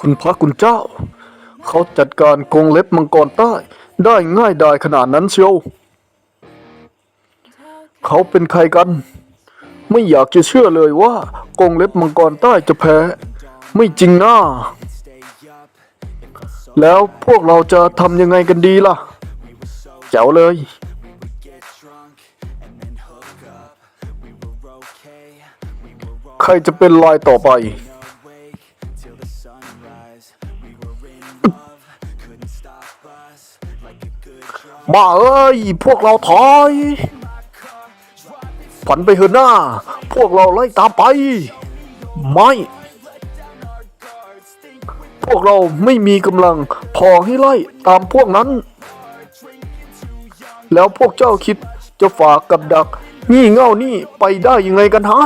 คุณพระคุณเจ้า เขาจัดการกงเล็บมังกรใต้ได้ง่ายดายขนาดนั้นเชียว เขาเป็นใครกัน ไม่อยากจะเชื่อเลยว่ากงเล็บมังกรใต้จะแพ้ ไม่จริงนะแล้วพวกเราจะทำยังไงกันดีล่ะ แจ๋วเลย ใครจะเป็นลายต่อไป มาเอ้ย พวกเราถอยผันไปเถอะหน้า พวกเราไล่ตามไป ไม่ พวกเราไม่มีกำลังพอให้ไล่ตามพวกนั้น แล้วพวกเจ้าคิดจะฝากกับดักงี่เง่านี่ไปได้ยังไงกันฮะ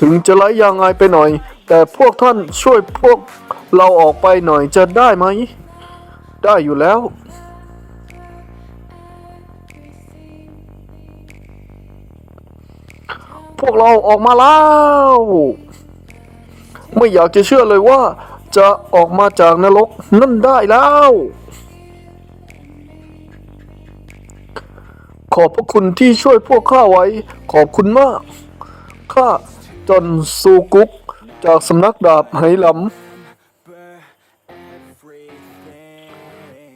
ถึงจะไล่ยางไงไปหน่อย แต่พวกท่านช่วยพวกเราออกไปหน่อยจะได้ไหม ได้อยู่แล้ว พวกเราออกมาแล้ว ไม่อยากจะเชื่อเลยว่า จะออกมาจากนรกนั่นได้แล้ว ขอบพระคุณที่ช่วยพวกข้าไว้ ขอบคุณมาก ข้าจนซูกุกจากสำนักดาบไหหลำ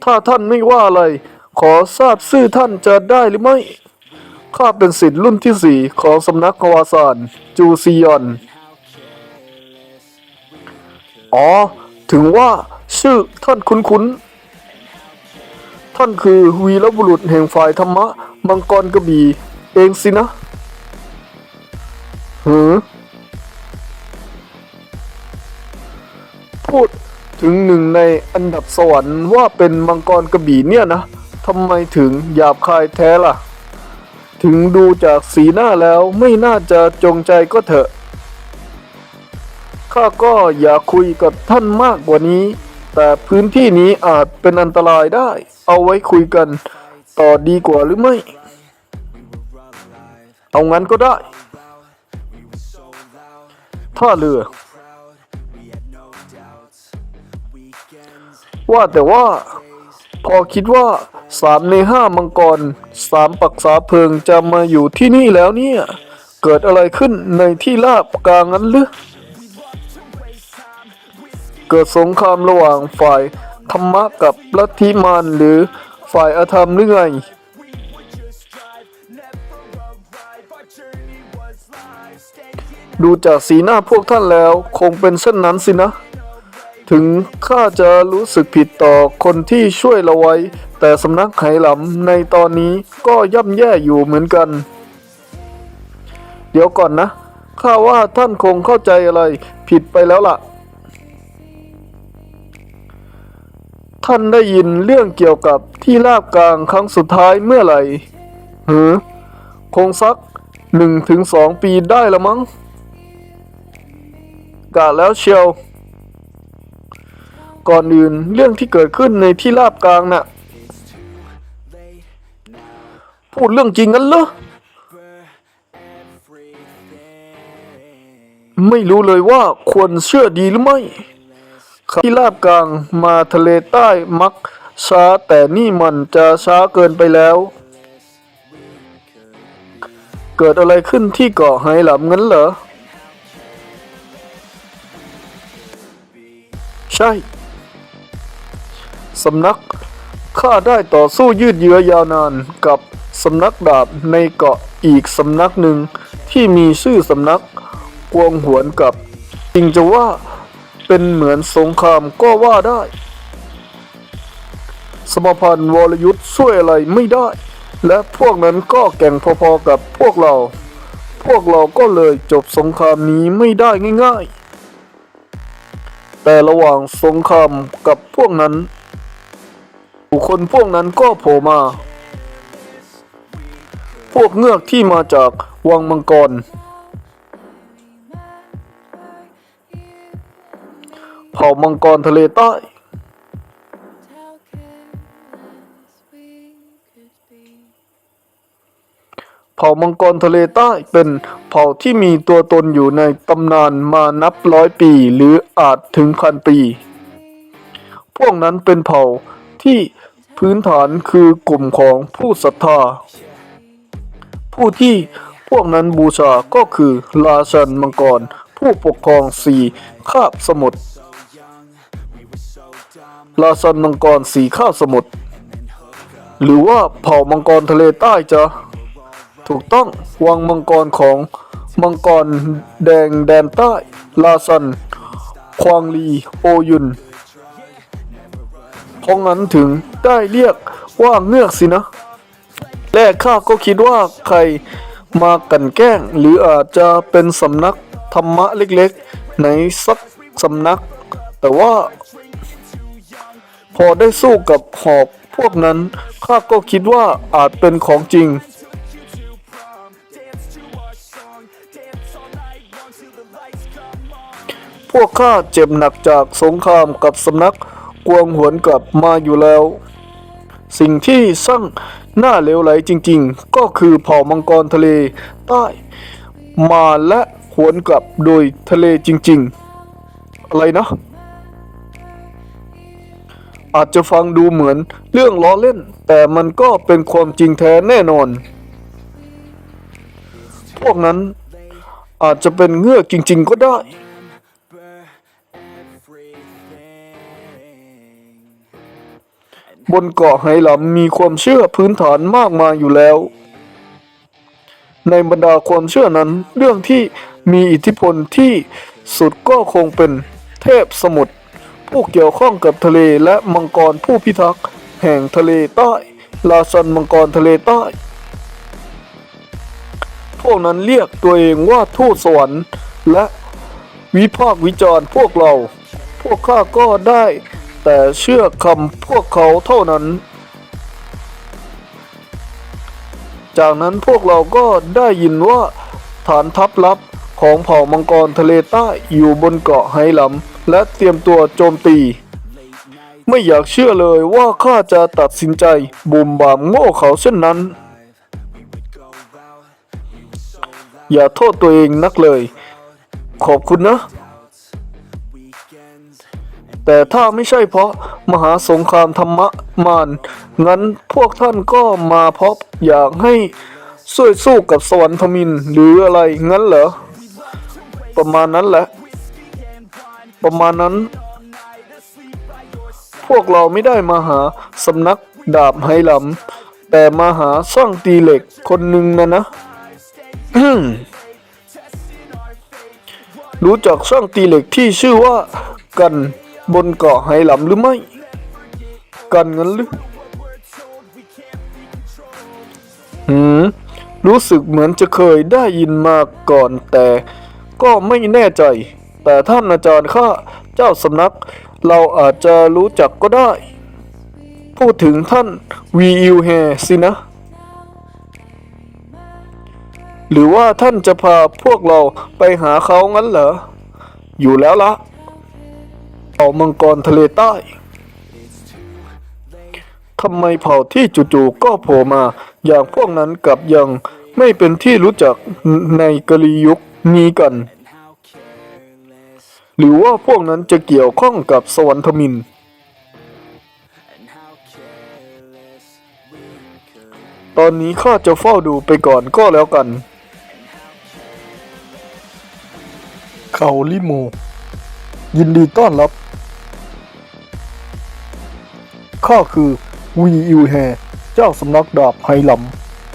ถ้าท่านไม่ว่าอะไร ขอทราบชื่อท่านจะได้หรือไม่ ข้าเป็นศิษย์รุ่นที่สี่ของสำนักกวาสานจูซียอน อ๋อ ถึงว่าชื่อท่านคุ้นๆ ท่านคือวีรบุรุษแห่งฝ่ายธรรมะ มังกรกระบี่เองสินะหือพูด ถึงหนึ่งในอันดับสวรรค์ว่าเป็นมังกรกระบี่เนี่ยนะทำไมถึงหยาบคายแท้ล่ะ ถึงดูจากสีหน้าแล้วไม่น่าจะจงใจก็เถอะ ข้าก็อยากคุยกับท่านมากกว่านี้ แต่พื้นที่นี้อาจเป็นอันตรายได้ เอาไว้คุยกันต่อดีกว่าหรือไม่ เอางั้นก็ได้ ท่าเรือ ว่าแต่ว่า พอคิดว่าสามในห้ามังกรสามปักษาเพิงจะมาอยู่ที่นี่แล้วเนี่ย เกิดอะไรขึ้นในที่ราบกลางนั้นหรือเกิดสงครามระหว่างฝ่ายธรรมะกับลัทธิมารหรือฝ่ายอาธรรมหรือไงดูจากสีหน้าพวกท่านแล้วคงเป็นเช่นนั้นสินะ ถึงข้าจะรู้สึกผิดต่อคนที่ช่วยเราไว้ แต่สำนักไหหลำในตอนนี้ก็ย่ำแย่อยู่เหมือนกัน เดี๋ยวก่อนนะ ข้าว่าท่านคงเข้าใจอะไรผิดไปแล้วล่ะ ท่านได้ยินเรื่องเกี่ยวกับที่ลาบกลางครั้งสุดท้ายเมื่อไหร่หือคงสักหนึ่งถึงสองปีได้ละมั้งกะแล้วเชียว ก่อนอื่นเรื่องที่เกิดขึ้นในที่ราบกลางน่ะ พูดเรื่องจริงกันเหรอ ไม่รู้เลยว่าควรเชื่อดีหรือไม่ที่ราบกลางมาทะเลใต้มักช้าแต่นี่มันจะช้าเกินไปแล้ว เกิดอะไรขึ้นที่เกาะไหหลำงั้นเหรอ ใช่ สำนักข้าได้ต่อสู้ยืดเยื้อยาวนานกับสำนักดาบในเกาะอีกสำนักหนึ่งที่มีชื่อสำนักกวงหวนกับจริงจะว่าเป็นเหมือนสงครามก็ว่าได้ สมพันธ์วรยุทธ์ช่วยอะไรไม่ได้ และพวกนั้นก็แก่งพอๆกับพวกเรา พวกเราก็เลยจบสงครามนี้ไม่ได้ง่าย ๆ แต่ระหว่างสงครามกับพวกนั้น บุคคลพวกนั้นก็โผล่มา พวกเงือกที่มาจากวังมังกร เผ่ามังกรทะเลใต้ เผ่ามังกรทะเลใต้เป็นเผ่าที่มีตัวตนอยู่ในตำนานมานับร้อยปีหรืออาจถึงพันปี พวกนั้นเป็นเผ่าที่ พื้นฐานคือกลุ่มของผู้ศรัทธา ผู้ที่พวกนั้นบูชาก็คือราชันมังกร ผู้ปกครองสีคาบสมุทรราชันมังกรสีคาบสมุทรหรือว่าเผ่ามังกรทะเลใต้จะถูกต้องวังมังกรของมังกรแดงแดนใต้ลาซัน ควางลี โอยุน เพราะงั้นถึงได้เรียกว่าเงือกสินะ แรกข้าก็คิดว่าใครมากันแกล้ง หรืออาจจะเป็นสำนักธรรมะเล็กๆ ในสักสำนัก แต่ว่า พอได้สู้กับหอกพวกนั้นข้าก็คิดว่าอาจเป็นของจริง พวกข้าเจ็บหนักจากสงครามกับสำนัก กวงหวนกลับมาอยู่แล้ว สิ่งที่สร้างหน้าเลวไหลจริงๆ ก็คือเผ่ามังกรทะเลใต้มาและหวนกลับโดยทะเลจริงๆ อะไรนะ อาจจะฟังดูเหมือนเรื่องล้อเล่น แต่มันก็เป็นความจริงแท้แน่นอน พวกนั้นอาจจะเป็นเงือกจริงๆก็ได้ บนเกาะไหหลำมีความเชื่อพื้นฐานมากมายอยู่แล้ว ในบรรดาความเชื่อนั้น เรื่องที่มีอิทธิพลที่สุดก็คงเป็นเทพสมุทรผู้เกี่ยวข้องกับทะเลและมังกรผู้พิทักษ์แห่งทะเลใต้ราชันมังกรทะเลใต้ พวกนั้นเรียกตัวเองว่าทูตสวรรค์และวิพากษ์วิจารณ์พวกเรา พวกข้าก็ได้ แต่เชื่อคำพวกเขาเท่านั้น จากนั้นพวกเราก็ได้ยินว่าฐานทัพลับของเผ่ามังกรทะเลใต้อยู่บนเกาะไหหลำและเตรียมตัวโจมตี ไม่อยากเชื่อเลยว่าข้าจะตัดสินใจบุมบามโง่เขาเช่นนั้น อย่าโทษตัวเองนักเลย ขอบคุณนะ แต่ถ้าไม่ใช่เพราะมหาสงครามธรรมะมารงั้นพวกท่านก็มาเพราะอยากให้ช่วยสู้กับสวรรค์ทมินหรืออะไรงั้นเหรอ ประมาณนั้นแหละ ประมาณนั้น พวกเราไม่ได้มาหาสำนักดาบไหหลำแต่มาหาสร้างตีเหล็กคนหนึ่งนะนะรู้จักช่างตีเหล็กที่ชื่อว่ากัน บนเกาะไหหลำหรือไม่ กันเงั้นหรือหืมรู้สึกเหมือนจะเคยได้ยินมาก่อนแต่ก็ไม่แน่ใจ แต่ท่านอาจารย์ข้าเจ้าสำนัก เราอาจจะรู้จักก็ได้ พูดถึงท่านวีอิวแฮสินะ หรือว่าท่านจะพาพวกเราไปหาเขางั้นเหรอ อยู่แล้วละ เอามังกรทะเลใต้ทำไมเผ่าที่จู่ๆก็โผล่มา อย่างพวกนั้นกลับยังไม่เป็นที่รู้จักในกะลียุคนี้กัน หรือว่าพวกนั้นจะเกี่ยวข้องกับสวรรคมิน ตอนนี้ข้าจะเฝ้าดูไปก่อนก็แล้วกัน เขาลิโมยินดีต้อนรับ ข้าคือวีอิวแฮเจ้าสำนักดาบไหหล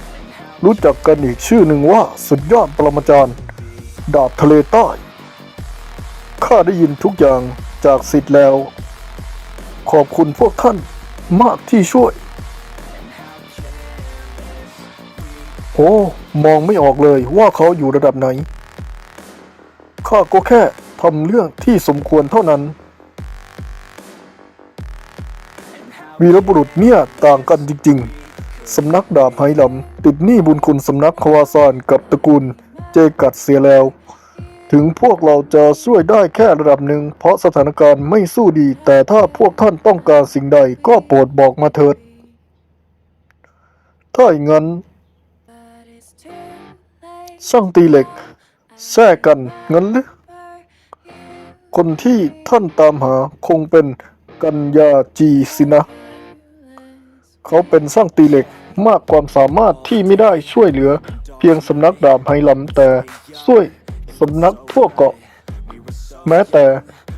ำรู้จักกันอีกชื่อหนึ่งว่าสุดยอดปรมาจารย์ ดาบทะเลใต้ข้าได้ยินทุกอย่างจากสิทธิ์แล้ว ขอบคุณพวกท่านมากที่ช่วย โอ้ มองไม่ออกเลยว่าเขาอยู่ระดับไหน ข้าก็แค่ทำเรื่องที่สมควรเท่านั้น วีรบุรุษเนี่ยต่างกันจริงๆ สำนักดาบไหหลำติดหนี้บุญคุณสำนักควาซานกับตระกูลเจกัดเสียแล้ว ถึงพวกเราจะช่วยได้แค่ระดับหนึ่ง เพราะสถานการณ์ไม่สู้ดี แต่ถ้าพวกท่านต้องการสิ่งใดก็โปรดบอกมาเถิด ถ้าอย่างนั้น But it's too สร้างตีเหล็กแทรกกันงั้นหรือคนที่ท่านตามหาคงเป็นกัญญาจีสินะ เขาเป็นสร้างตีเหล็กมากความสามารถที่ไม่ได้ช่วยเหลือ เพียงสำนักดาบไหลำแต่ช่วยสำนักทั่วเกาะ แม้แต่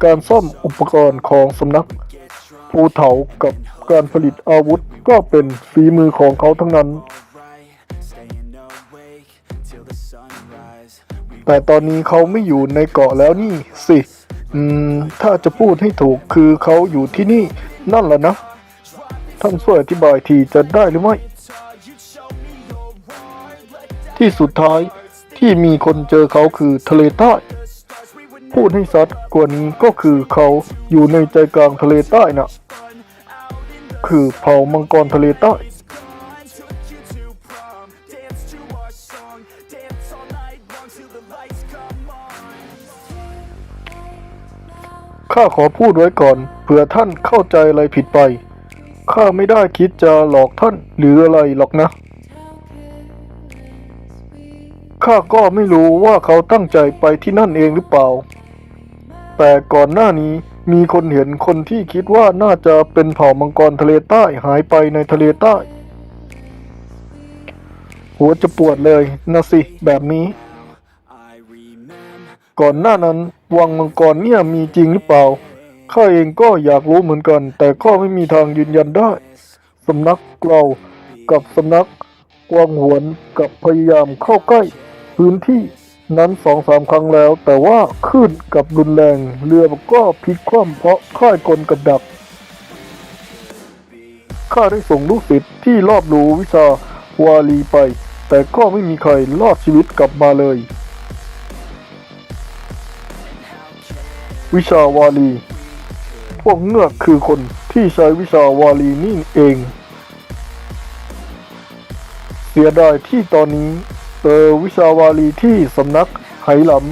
การซ่อมอุปกรณ์ของสำนักภูเถากับการผลิตอาวุธก็เป็นฝีมือของเขาทั้งนั้น แต่ตอนนี้เขาไม่อยู่ในเกาะแล้วนี่สิ อืม ถ้าจะพูดให้ถูกคือเขาอยู่ที่นี่นั่นแหละนะ ท่านช่วยอธิบายทีจะได้หรือไม่ ที่สุดท้ายที่มีคนเจอเขาคือทะเลใต้ พูดให้ชัดกว่านี้ก็คือเขาอยู่ในใจกลางทะเลใต้น่ะคือเผ่ามังกรทะเลใต้ข้าขอพูดไว้ก่อนเผื่อท่านเข้าใจอะไรผิดไป ข้าไม่ได้คิดจะหลอกท่านหรืออะไรหรอกนะ ข้าก็ไม่รู้ว่าเขาตั้งใจไปที่นั่นเองหรือเปล่า แต่ก่อนหน้านี้มีคนเห็นคนที่คิดว่าน่าจะเป็นเผ่ามังกรทะเลใต้หายไปในทะเลใต้ หัวจะปวดเลยนะสิ แบบนี้ ก่อนหน้านั้นวังมังกรเนี่ยมีจริงหรือเปล่า ข้าเองก็อยากรู้เหมือนกัน แต่ก็ไม่มีทางยืนยันได้ สำนักเรากับสำนักกวางหวนกับพยายามเข้าใกล้ พื้นที่นั้นสองสามครั้งแล้ว แต่ว่าคลื่นกับรุนแรงเรือก็พลิกคว่ำเพราะค่ายกลกับดักข้าได้ส่งลูกศิษย์ที่รอบรู้วิชาวาลีไป แต่ก็ไม่มีใครรอดชีวิตกลับมาเลย วิชาวาลี พวกเงือกคือคนที่ใช้วิชาวาลีนี่เอง เสียดายที่ตอนนี้เจอวิชาวาลีที่สำนักไหหลำ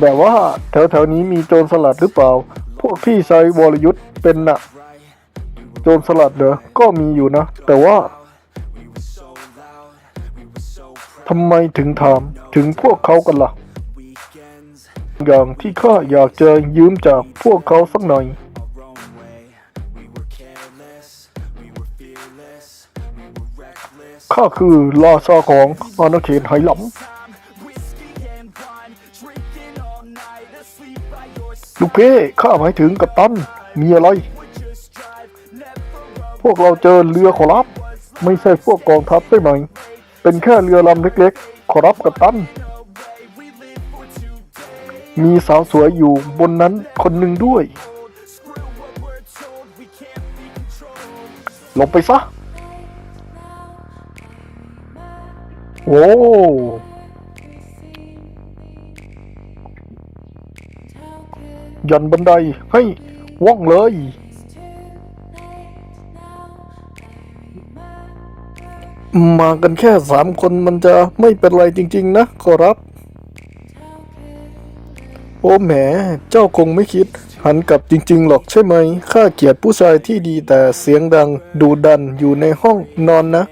แบบว่าแถวๆนี้มีโจรสลัดหรือเปล่า พวกที่ใช้วรยุทธ์เป็นน่ะโจรสลัดเหรอก็มีอยู่นะ แต่ว่าทำไมถึงถามถึงพวกเขากันล่ะ อย่างที่ข้าอยากจะยืมจากพวกเขาสักหน่อย ข้าคือราชาของอาณาเขตไหหลำลูกเก้ข้าหมายถึงกัปตัน มีอะไร พวกเราเจอเรือขอรับ ไม่ใช่พวกกองทัพใช่ไหม เป็นแค่เรือลำเล็กๆ ขอรับกัปตัน มีสาวสวยอยู่บนนั้นคนหนึ่งด้วย ลงไปซะ โอ้ยันบันไดให้ว่องเลย มากันแค่สามคนมันจะไม่เป็นไรจริง ๆ นะขอรับ โอ้แหม เจ้าคงไม่คิด หันกลับจริงๆหรอกใช่ไหม ข้าเกลียดผู้ชายที่ดีแต่เสียงดังดูดันอยู่ในห้องนอนนะ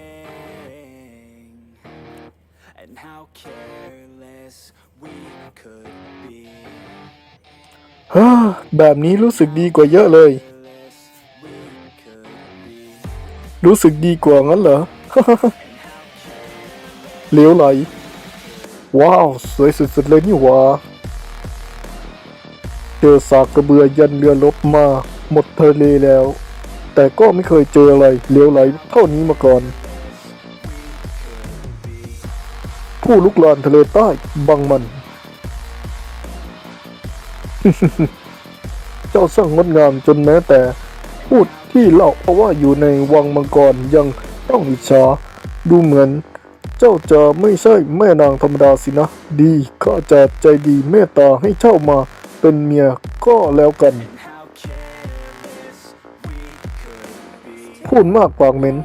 and how careless we could be. ฮ่าแบบนี้รู้สึกดีกว่าเยอะเลย รู้สึกดีกว่างั้นเหรอ เหลวไหล ว้าว สวยสุดๆเลยนี่หว่า เจอสากกระเบือยันเรือลบมา หมดทะเลแล้ว แต่ก็ไม่เคยเจออะไรเลวไหลเท่านี้มาก่อน ผู้ลุกลานทะเลใต้บังมัน เจ้าช่างงดงามจนแม้แต่ พูดที่เล่าเพราะว่าอยู่ในวังมังกรยังต้องอิจฉาดูเหมือนเจ้าจะไม่ใช่แม่นางธรรมดาสินะ ดีข้าจะใจดีเมตตาให้เจ้ามา เป็นเมียก็แล้วกัน พูดมากปากเหม็น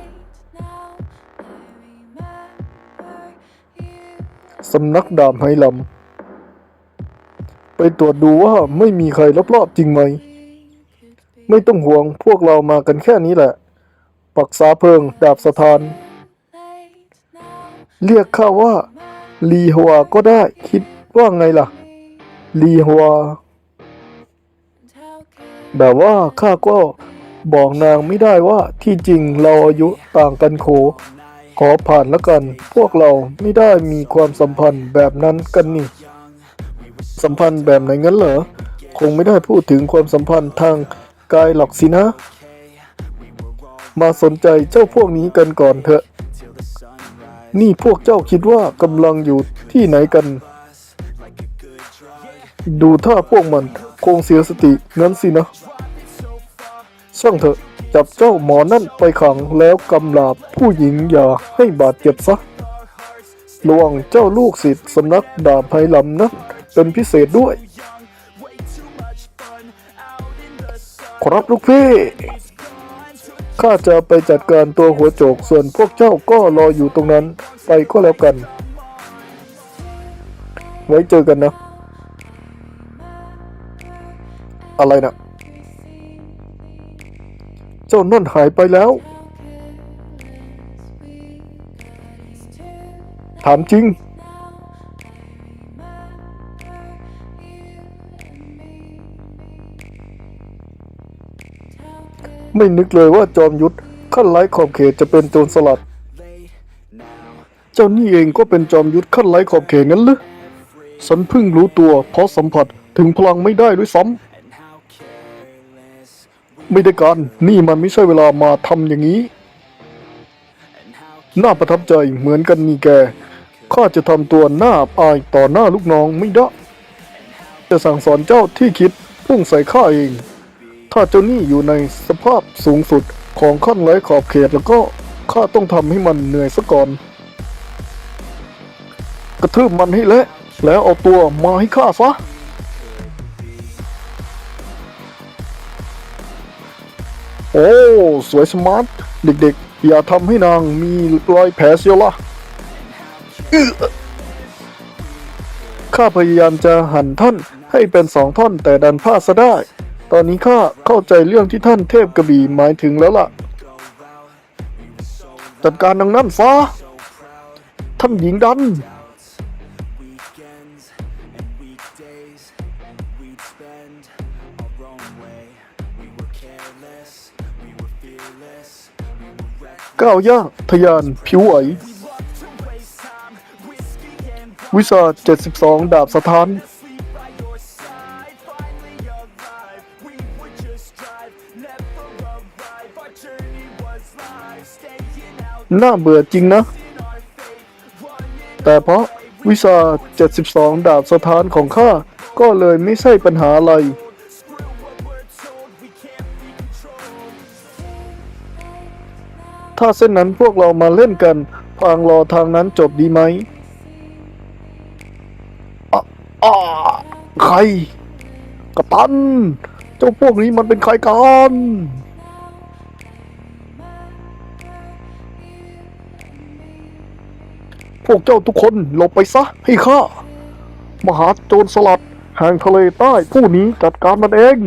สำนักดาบไหลำไปตรวจดูว่าไม่มีใครรอบๆจริงไหม ไม่ต้องห่วงพวกเรามากันแค่นี้แหละ ปักษาเพิง ดาบสถาน เรียกข้าว่า ลีฮวก็ได้คิดว่าไงล่ะ ลีฮว แบบว่าข้าก็บอกนางไม่ได้ว่าที่จริงเราอายุต่างกันโข ขอผ่านแล้วกัน พวกเราไม่ได้มีความสัมพันธ์แบบนั้นกันนี่ สัมพันธ์แบบไหนงั้นเหรอ คงไม่ได้พูดถึงความสัมพันธ์ทางกายหรอกสินะ มาสนใจเจ้าพวกนี้กันก่อนเถอะ นี่พวกเจ้าคิดว่ากำลังอยู่ที่ไหนกัน ดูท่าพวกมัน คงเสียสติงั้นสินะช่างเถอะ จับเจ้าหมอนั่นไปขังแล้วกำลาบผู้หญิงอย่าให้บาดเจ็บซะระวังเจ้าลูกศิษย์สำนักดาบไพลำนะเป็นพิเศษด้วย ครับลูกพี่ ข้าจะไปจัดการตัวหัวโจกส่วนพวกเจ้าก็รออยู่ตรงนั้น ไปก็แล้วกัน ไว้เจอกันนะ อะไรนะเจ้านั่นหายไปแล้ว ถามจริง ไม่นึกเลยว่าจอมยุทธขั้นไร้ขอบเขตจะเป็นโจรสลัด เจ้านี่เองก็เป็นจอมยุทธขั้นไร้ขอบเขตงั้นหรือฉันเพิ่งรู้ตัวเพราะสัมผัสถึงพลังไม่ได้ด้วยซ้ำ ไม่ได้การ นี่มันไม่ใช่เวลามาทำอย่างนี้ น่าประทับใจเหมือนกันนี่แก ข้าจะทำตัวหน้าอายต่อหน้าลูกน้องไม่ได้ จะสั่งสอนเจ้าที่คิดพุ่งใส่ข้าเอง ถ้าเจ้านี่อยู่ในสภาพสูงสุดของขั้นไร้ขอบเขตแล้วก็ข้าต้องทำให้มันเหนื่อยซะก่อน กระทืบมันให้เละแล้วเอาตัวมาให้ข้าซะ โอ้ สวยสมาร์ท เด็กๆ อย่าทำให้นางมีรอยแผลเสียละข้าพยายามจะหั่นท่านให้เป็นสองท่อนแต่ดันพลาดซะได้ ตอนนี้ข้าเข้าใจเรื่องที่ท่านเทพกระบี่หมายถึงแล้วล่ะ จัดการนางนั่นฟ้า ท่านหญิงดัน ก้าวย่างทะยานผิวไหววิชา72 ดาบสถาน น่าเบื่อจริงนะ แต่เพราะวิชา72 ดาบสถานของข้า ก็เลยไม่ใช่ปัญหาอะไร ถ้าเส้นนั้นพวกเรามาเล่นกันพางรอทางนั้นจบดีไหมอะอ่าใครกัปตัน เจ้าพวกนี้มันเป็นใครกันพวกเจ้าทุกคนหลบไปซะให้ข้ามหาโจรสลัดแห่งทะเลใต้ผู้นี้จัดการมันเอง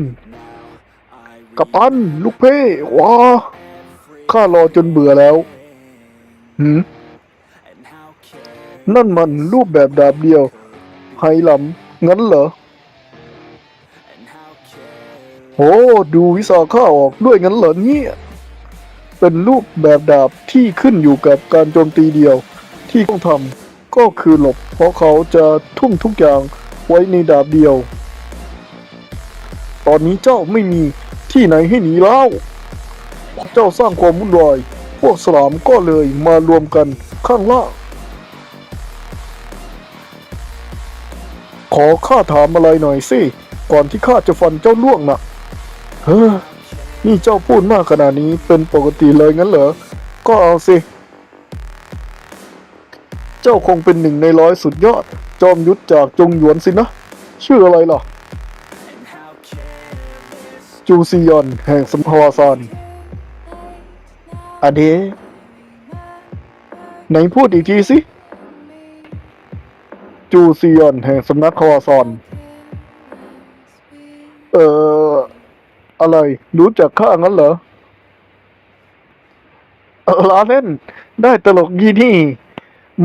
กัปตัน ลูกเพ่ว้า ข้ารอจนเบื่อแล้วหืมนั่นมันรูปแบบดาบเดียวไฮลำงั้นเหรอโอ้ดูวิสาข้าออกด้วยงั้นเหรอเนี่ยเป็นรูปแบบดาบที่ขึ้นอยู่กับการโจมตีเดียว ที่ต้องทำก็คือหลบ เพราะเขาจะทุ่มทุกอย่างไว้ในดาบเดียว ตอนนี้เจ้าไม่มีที่ไหนให้หนีแล้ว เจ้าสร้างความวุ่นวาย พวกสลามก็เลยมารวมกันข้างล่าง ขอข้าถามอะไรหน่อยสิ ก่อนที่ข้าจะฟันเจ้าล่วงนะ่ะ เฮ้อ นี่เจ้าพูดมากขนาดนี้เป็นปกติเลยงั้นเหรอ ก็เอาสิ เจ้าคงเป็นหนึ่งในร้อยสุดยอด จอมยุทธจากจงหยวนสินะ ชื่ออะไรล่ะจูซียอนแห่งสมภาวซาน อเดไหนพูดอีกทีสิ จูซียอนแห่งสำนักคาวาซอน เอ่อ อะไร รู้จักข้างั้นเหรอล้อเล่น ได้ตลกยี่นี่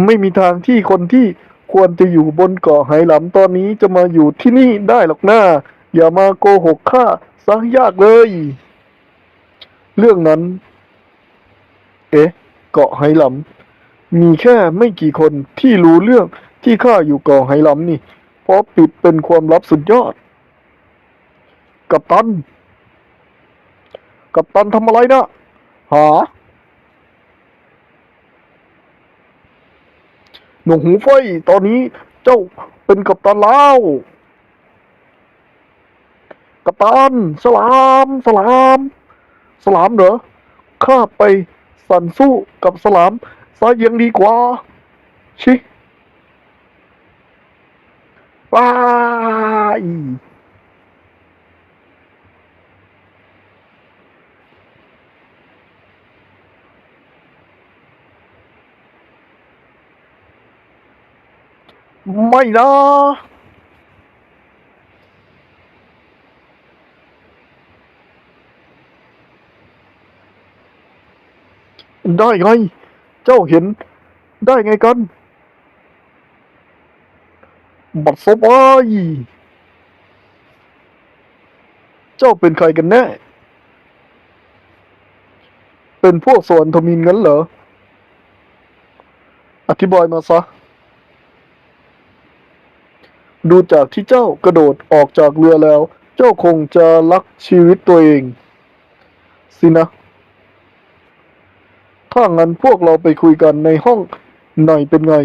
ไม่มีทางที่คนที่ควรจะอยู่บนเกาะไหหลำตอนนี้จะมาอยู่ที่นี่ได้หรอกหนะอย่ามาโกหกข้าซะยากเลย เรื่องนั้น เอ๊ะ เกาะไหหลำมีแค่ไม่กี่คนที่รู้เรื่องที่ข้าอยู่เกาะไหหลำนี่ เพราะปิดเป็นความลับสุดยอด กัปตัน กัปตันทำอะไรนะหาหนวกหูไฟตอนนี้เจ้าเป็นกัปตันแล้วกัปตันสลาม สลาม สลามเหรอข้าไป สั่นสู้กับสลามซะยังดีกว่า ชิว้ายไม่นะ ได้ไง เจ้าเห็น ได้ไงกัน บัดซบไอ้ยเจ้าเป็นใครกันแน่ เป็นพวกสวรรค์ทมินงั้นเหรอ อธิบายมาซะ ดูจากที่เจ้ากระโดดออกจากเรือแล้ว เจ้าคงจะรักชีวิตตัวเอง สินะ ถ้างั้นพวกเราไปคุยกันในห้องหน่อยเป็นไง